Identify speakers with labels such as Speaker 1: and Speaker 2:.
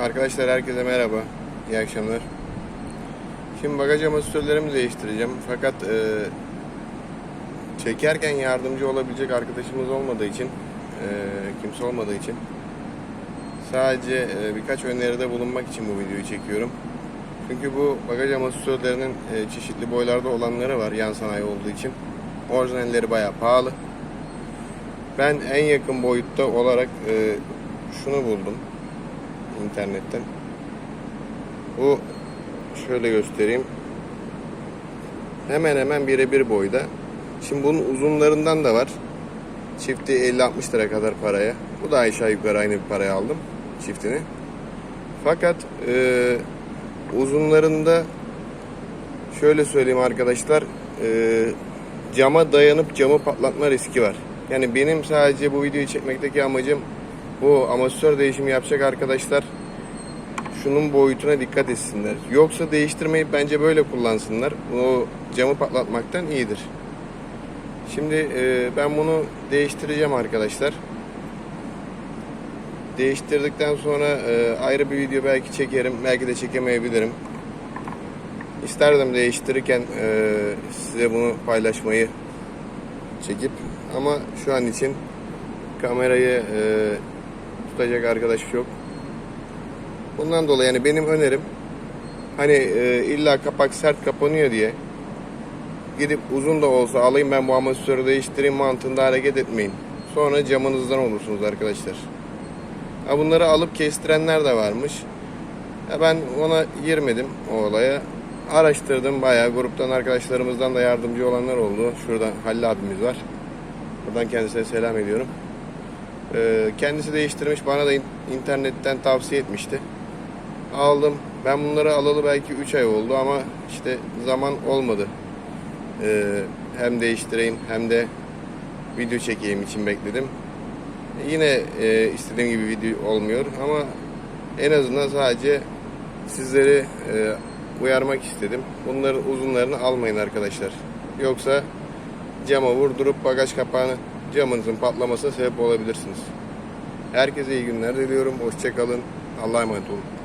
Speaker 1: Arkadaşlar herkese merhaba. İyi akşamlar. Şimdi bagaj amortisörlerimi değiştireceğim. Fakat e, çekerken yardımcı olabilecek arkadaşımız olmadığı için, e, kimse olmadığı için sadece e, birkaç öneride bulunmak için bu videoyu çekiyorum. Çünkü bu bagaj amortisörlerinin e, çeşitli boylarda olanları var yan sanayi olduğu için. Orijinalleri bayağı pahalı. Ben en yakın boyutta olarak e, şunu buldum internetten. Bu şöyle göstereyim. Hemen hemen birebir boyda. Şimdi bunun uzunlarından da var. Çifti 50-60 lira kadar paraya. Bu da aşağı yukarı aynı bir paraya aldım çiftini. Fakat e, uzunlarında şöyle söyleyeyim arkadaşlar e, cama dayanıp camı patlatma riski var. Yani benim sadece bu videoyu çekmekteki amacım bu amatör değişimi yapacak arkadaşlar şunun boyutuna dikkat etsinler. Yoksa değiştirmeyip bence böyle kullansınlar. O camı patlatmaktan iyidir. Şimdi e, ben bunu değiştireceğim arkadaşlar. Değiştirdikten sonra e, ayrı bir video belki çekerim. Belki de çekemeyebilirim. İsterdim değiştirirken e, size bunu paylaşmayı çekip ama şu an için kamerayı e, tutacak arkadaş yok. Bundan dolayı yani benim önerim hani e, illa kapak sert kapanıyor diye gidip uzun da olsa alayım ben bu amortisörü değiştireyim mantığında hareket etmeyin. Sonra camınızdan olursunuz arkadaşlar. Ha bunları alıp kestirenler de varmış. Ya ben ona girmedim o olaya. Araştırdım bayağı gruptan arkadaşlarımızdan da yardımcı olanlar oldu. Şurada Halil abimiz var. Buradan kendisine selam ediyorum. Ee, kendisi değiştirmiş bana da in- internetten tavsiye etmişti. Aldım. Ben bunları alalı belki 3 ay oldu ama işte zaman olmadı. Ee, hem değiştireyim hem de video çekeyim için bekledim. Yine e, istediğim gibi video olmuyor ama en azından sadece sizleri e, uyarmak istedim. Bunların uzunlarını almayın arkadaşlar. Yoksa cama vurdurup bagaj kapağını camınızın patlamasına sebep olabilirsiniz. Herkese iyi günler diliyorum. Hoşçakalın. Allah'a emanet olun.